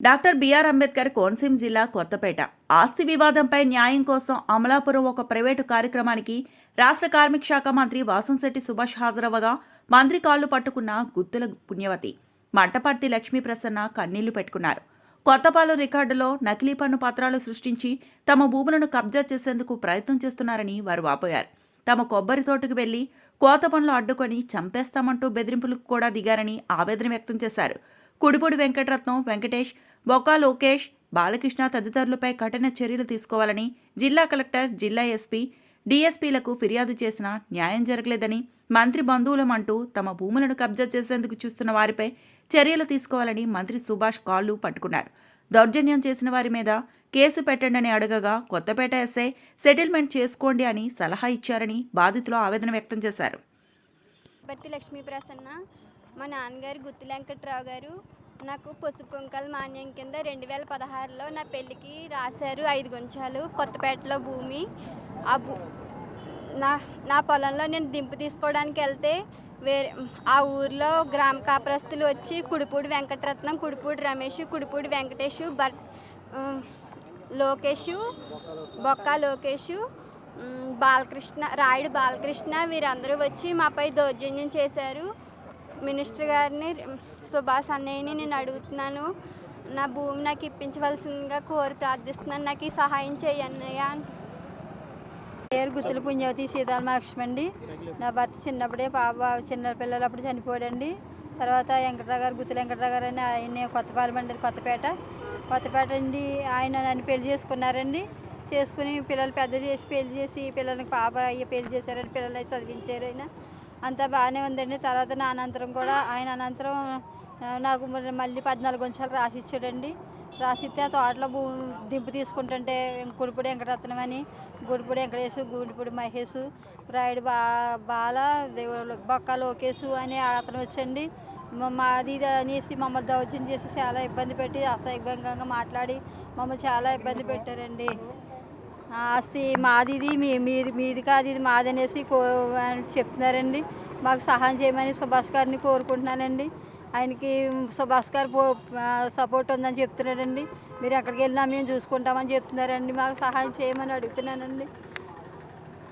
Doctor BR Ambedkar Konaseema జిల్లా కొత్తపేట. ఆస్తి వివాదంపై న్యాయం కోసం అమలాపురం ఒక ప్రైవేటు కార్యక్రమానికి రాష్ట్ర కార్మిక శాఖ మంత్రి వాసంశెట్టి సుభాష్ హాజరవ్వగా మంత్రి కాళ్ళు పట్టుకున్న గుత్తుల పుణ్యవతి మంటపర్తి లక్ష్మీ ప్రసన్న కన్నీళ్ళు పెట్టుకున్నారు. కొత్తపాలు రికార్డులో నకిలీ పన్ను పత్రాలు సృష్టించి తమ భూములను కబ్జా చేసేందుకు ప్రయత్నం చేస్తున్నారని వారు వాపోయారు. తమ కొబ్బరి తోటకు వెళ్ళి కోత పనులు అడ్డుకొని చంపేస్తామంటూ బెదిరింపులకు కూడా దిగారని ఆవేదన వ్యక్తం చేశారు. కుడిపూడి వెంకటరత్నం వెంకటేష్ బొక్కా లోకేష్ బాలకృష్ణ తదితరులపై కఠిన చర్యలు తీసుకోవాలని జిల్లా కలెక్టర్ జిల్లా ఎస్పీ డీఎస్పీలకు ఫిర్యాదు చేసినా న్యాయం జరగలేదని మంత్రి బంధువులమంటూ తమ భూములను కబ్జా చేసేందుకు చూస్తున్న వారిపై చర్యలు తీసుకోవాలని మంత్రి సుభాష్ కాళ్ళు పట్టుకున్నారు. దౌర్జన్యం చేసిన వారి మీద కేసు పెట్టండి అడగగా కొత్తపేట ఎస్ఐ సెటిల్మెంట్ చేసుకోండి అని సలహా ఇచ్చారని బాధితులు ఆవేదన వ్యక్తం చేశారు. లక్ష్మీ ప్రసన్న మా నాన్నగారు గుత్తి వెంకట్రావు గారు నాకు పసుపు కుంకాల మాన్యం కింద రెండు వేల పదహారులో నా పెళ్ళికి రాశారు ఐదు గుంచాలు కొత్తపేటలో భూమి. ఆ భూ నా నా పొలంలో నేను దింపు తీసుకోవడానికి వెళ్తే వేరే ఆ ఊర్లో గ్రామ కాపురస్తులు వచ్చి కుడిపూడి వెంకటరత్నం కుడిపూడి రమేష్ కుడిపూడి వెంకటేష్ బర్ లోకేష్ బొక్క లోకేష్ బాలకృష్ణ రాయుడు బాలకృష్ణ వీరందరూ వచ్చి మాపై దౌర్జన్యం చేశారు. మినిస్టర్ గారిని సుభాష్ అన్నయ్యని నేను అడుగుతున్నాను. నా భూమి నాకు ఇప్పించవలసిందిగా కోరి ప్రార్థిస్తున్నాను. నాకు ఈ సహాయం చేయన్నయ్య పేరు గుత్తుల పుణ్యవతి సీతారామలక్ష్మి అండి. నా భర్త చిన్నప్పుడే పాప చిన్న పిల్లలప్పుడు చనిపోయాడండి. తర్వాత వెంకటరావు గారు గుత్తుల వెంకటరావు గారు అని ఆయన కొత్తపాలెం అండి కొత్తపేట. కొత్తపేట అండి ఆయన నన్ను పెళ్ళి చేసుకున్నారండి. చేసుకుని పిల్లలు పెద్ద చేసి పెళ్ళి చేసి పిల్లలకి పాప అయ్యి పెళ్ళి చేశారండి. పిల్లలు అయి చదివించారు ఆయన. అంతా బాగానే ఉందండి. తర్వాత నా అనంతరం కూడా ఆయన అనంతరం నాకు మళ్ళీ పద్నాలుగు వంశాలు రాసిచ్చాడండి. రాసిస్తే ఆ తోటలో భూ దింపు తీసుకుంటుంటే గుడిపూడి వెంకటరత్నం అని గుడిపూడి వెంకటేశు గుడిపూడి మహేష్ రాయుడు బా బాల దేవుడు బొక్క లోకేశు అని అతను వచ్చండి. మాది అనేసి మమ్మల్ని దౌర్జన్యం చేసి చాలా ఇబ్బంది పెట్టి అసహ్యంగా మాట్లాడి మమ్మల్ని చాలా ఇబ్బంది పెట్టారండి. ఆస్తి మాది ఇది మీ మీది మీది కాదు ఇది మాది అనేసి కో చెప్తున్నారండి. మాకు సహాయం చేయమని సుభాష్ గారిని కోరుకుంటున్నానండి. ఆయనకి సుభాష్ గారు పో సపోర్ట్ ఉందని చెప్తున్నాడండి. మీరు ఎక్కడికి వెళ్ళినా మేము చూసుకుంటామని చెప్తున్నారండి. మాకు సహాయం చేయమని అడుగుతున్నానండి.